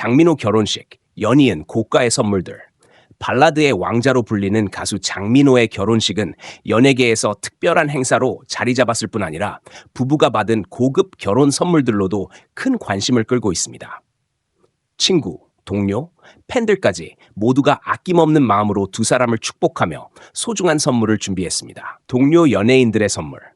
장민호 결혼식, 연이은 고가의 선물들. 발라드의 왕자로 불리는 가수 장민호의 결혼식은 연예계에서 특별한 행사로 자리 잡았을 뿐 아니라 부부가 받은 고급 결혼 선물들로도 큰 관심을 끌고 있습니다. 친구, 동료, 팬들까지 모두가 아낌없는 마음으로 두 사람을 축복하며 소중한 선물을 준비했습니다. 동료 연예인들의 선물.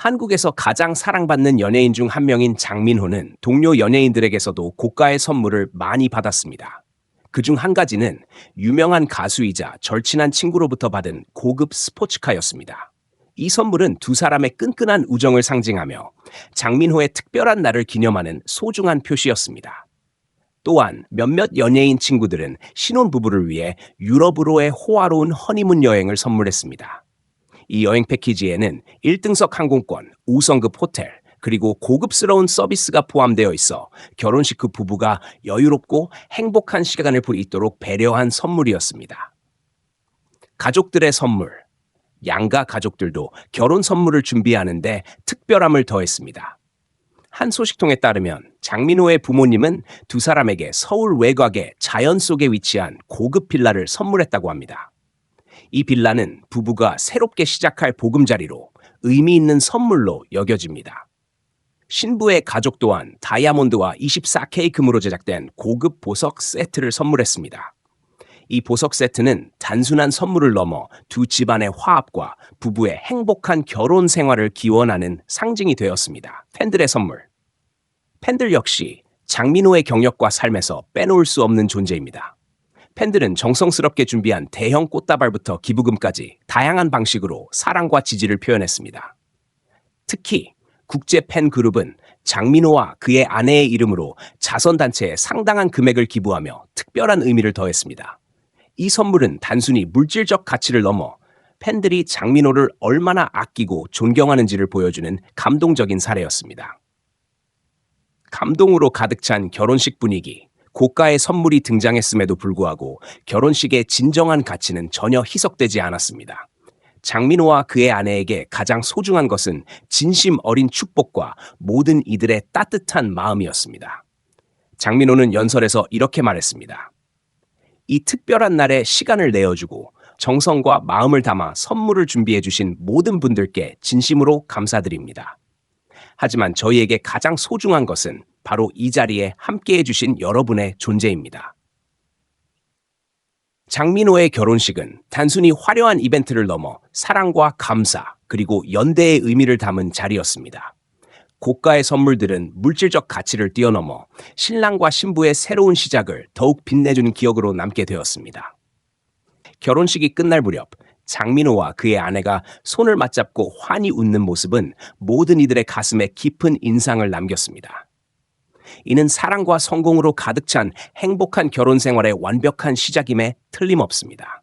한국에서 가장 사랑받는 연예인 중 한 명인 장민호는 동료 연예인들에게서도 고가의 선물을 많이 받았습니다. 그중 한 가지는 유명한 가수이자 절친한 친구로부터 받은 고급 스포츠카였습니다. 이 선물은 두 사람의 끈끈한 우정을 상징하며 장민호의 특별한 날을 기념하는 소중한 표시였습니다. 또한 몇몇 연예인 친구들은 신혼부부를 위해 유럽으로의 호화로운 허니문 여행을 선물했습니다. 이 여행 패키지에는 1등석 항공권, 5성급 호텔, 그리고 고급스러운 서비스가 포함되어 있어 결혼식 후 부부가 여유롭고 행복한 시간을 보이도록 배려한 선물이었습니다. 가족들의 선물. 양가 가족들도 결혼 선물을 준비하는데 특별함을 더했습니다. 한 소식통에 따르면 장민호의 부모님은 두 사람에게 서울 외곽의 자연 속에 위치한 고급 빌라를 선물했다고 합니다. 이 빌라는 부부가 새롭게 시작할 보금자리로 의미 있는 선물로 여겨집니다. 신부의 가족 또한 다이아몬드와 24K 금으로 제작된 고급 보석 세트를 선물했습니다. 이 보석 세트는 단순한 선물을 넘어 두 집안의 화합과 부부의 행복한 결혼 생활을 기원하는 상징이 되었습니다. 팬들의 선물. 팬들 역시 장민호의 경력과 삶에서 빼놓을 수 없는 존재입니다. 팬들은 정성스럽게 준비한 대형 꽃다발부터 기부금까지 다양한 방식으로 사랑과 지지를 표현했습니다. 특히 국제 팬 그룹은 장민호와 그의 아내의 이름으로 자선단체에 상당한 금액을 기부하며 특별한 의미를 더했습니다. 이 선물은 단순히 물질적 가치를 넘어 팬들이 장민호를 얼마나 아끼고 존경하는지를 보여주는 감동적인 사례였습니다. 감동으로 가득 찬 결혼식 분위기, 고가의 선물이 등장했음에도 불구하고 결혼식의 진정한 가치는 전혀 희석되지 않았습니다. 장민호와 그의 아내에게 가장 소중한 것은 진심 어린 축복과 모든 이들의 따뜻한 마음이었습니다. 장민호는 연설에서 이렇게 말했습니다. 이 특별한 날에 시간을 내어주고 정성과 마음을 담아 선물을 준비해 주신 모든 분들께 진심으로 감사드립니다. 하지만 저희에게 가장 소중한 것은 바로 이 자리에 함께 해주신 여러분의 존재입니다. 장민호의 결혼식은 단순히 화려한 이벤트를 넘어 사랑과 감사, 그리고 연대의 의미를 담은 자리였습니다. 고가의 선물들은 물질적 가치를 뛰어넘어 신랑과 신부의 새로운 시작을 더욱 빛내주는 기억으로 남게 되었습니다. 결혼식이 끝날 무렵 장민호와 그의 아내가 손을 맞잡고 환히 웃는 모습은 모든 이들의 가슴에 깊은 인상을 남겼습니다. 이는 사랑과 성공으로 가득 찬 행복한 결혼 생활의 완벽한 시작임에 틀림없습니다.